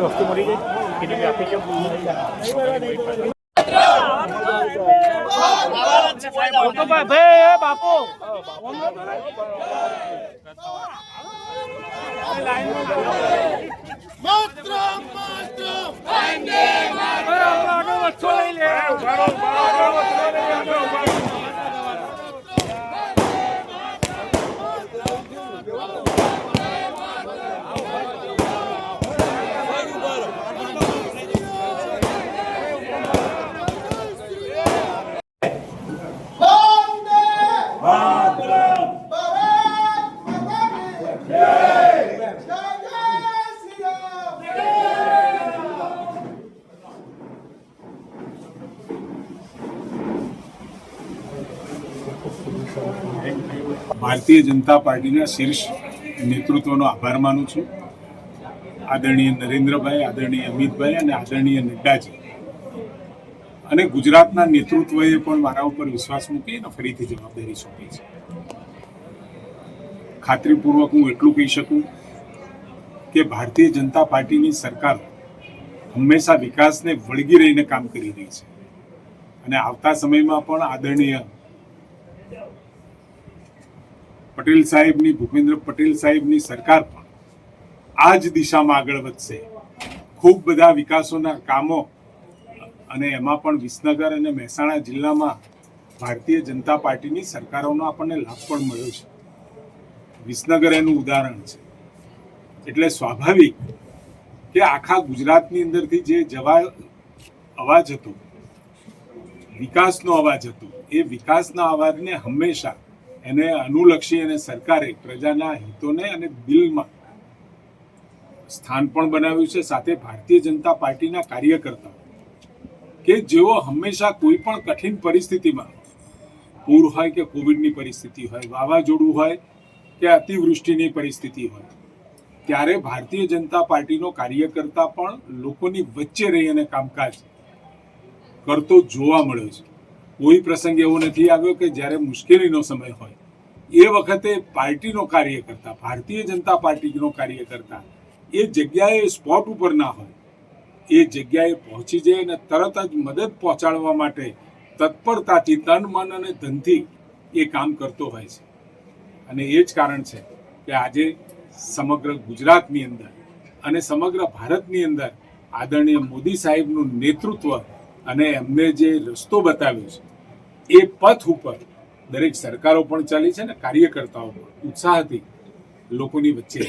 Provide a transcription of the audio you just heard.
વસ્તુ મળી ગઈ કેટલી બી આપી ભારતીય જનતા પાર્ટીના શીર્ષ નેતૃત્વનો આભાર માનું છું. આદરણીય નરેન્દ્રભાઈ, આદરણીય અમિતભાઈ અને આદરણીય નડ્ડાજી. અને ગુજરાતના નેતૃત્વએ પણ મારા ઉપર વિશ્વાસ મૂકી અને ફરીથી જવાબદારી સોંપી છે. ખાતરીપૂર્વક હું એટલું કહી શકું કે ભારતીય જનતા પાર્ટીની સરકાર હંમેશા વિકાસને વળગી રહીને કામ કરી રહી છે. અને આવતા સમયમાં પણ આદરણીય પટેલ સાહેબની, ભૂપેન્દ્ર પટેલ સાહેબની સરકાર પણ આ જ દિશામાં આગળ વધશે. ખૂબ બધા વિકાસોના કામો અને એમાં પણ વિસનગર અને મહેસાણા જિલ્લામાં ભારતીય જનતા પાર્ટીની સરકારોનો આપણને લાભ પણ મળ્યો છે. વિસનગર એનું ઉદાહરણ છે. એટલે સ્વાભાવિક કે આખા ગુજરાતની અંદરથી જે જવા, અવાજ હતો, વિકાસનો અવાજ હતો, એ વિકાસના અવાજને હંમેશા એને અનુલક્ષી અને સરકારે પ્રજાના હિતોને અને દિલમાં સ્થાન પણ બનાવ્યું છે. સાથે ભારતીય જનતા પાર્ટીના કાર્યકર્તાઓ કે જેઓ હંમેશા કોઈ પણ કઠિન પરિસ્થિતિમાં પૂર હોય કે કોવિડની પરિસ્થિતિ હોય, વાવાઝોડું હોય કે અતિવૃષ્ટિની પરિસ્થિતિ હોય, ત્યારે ભારતીય જનતા પાર્ટીનો કાર્યકર્તા પણ લોકોની વચ્ચે રહી અને કામકાજ કરતો જોવા મળ્યો છે. કોઈ પ્રસંગ એવો નથી આવ્યો કે જ્યારે મુશ્કેલીનો સમય હોય એ વખતે પાર્ટીનો કાર્યકર્તા ભારતીય જનતા પાર્ટીનો કાર્યકર્તા એ જગ્યાએ સ્પોટ ઉપર ના હોય, એ જગ્યાએ પહોંચી જાય અને તરત જ મદદ પહોંચાડવા માટે તત્પરતાથી તન, મન અને ધનથી એ કામ કરતો હોય છે. અને એ જ કારણ છે કે આજે સમગ્ર ગુજરાતની અંદર અને સમગ્ર ભારતની અંદર આદરણીય મોદી સાહેબનું નેતૃત્વ અને એમને જે રસ્તો બતાવ્યો છે, એ પથ ઉપર દરેક સરકારો પણ ચાલી છે ને કાર્યકર્તાઓ પણ ઉત્સાહથી લોકોની વચ્ચે.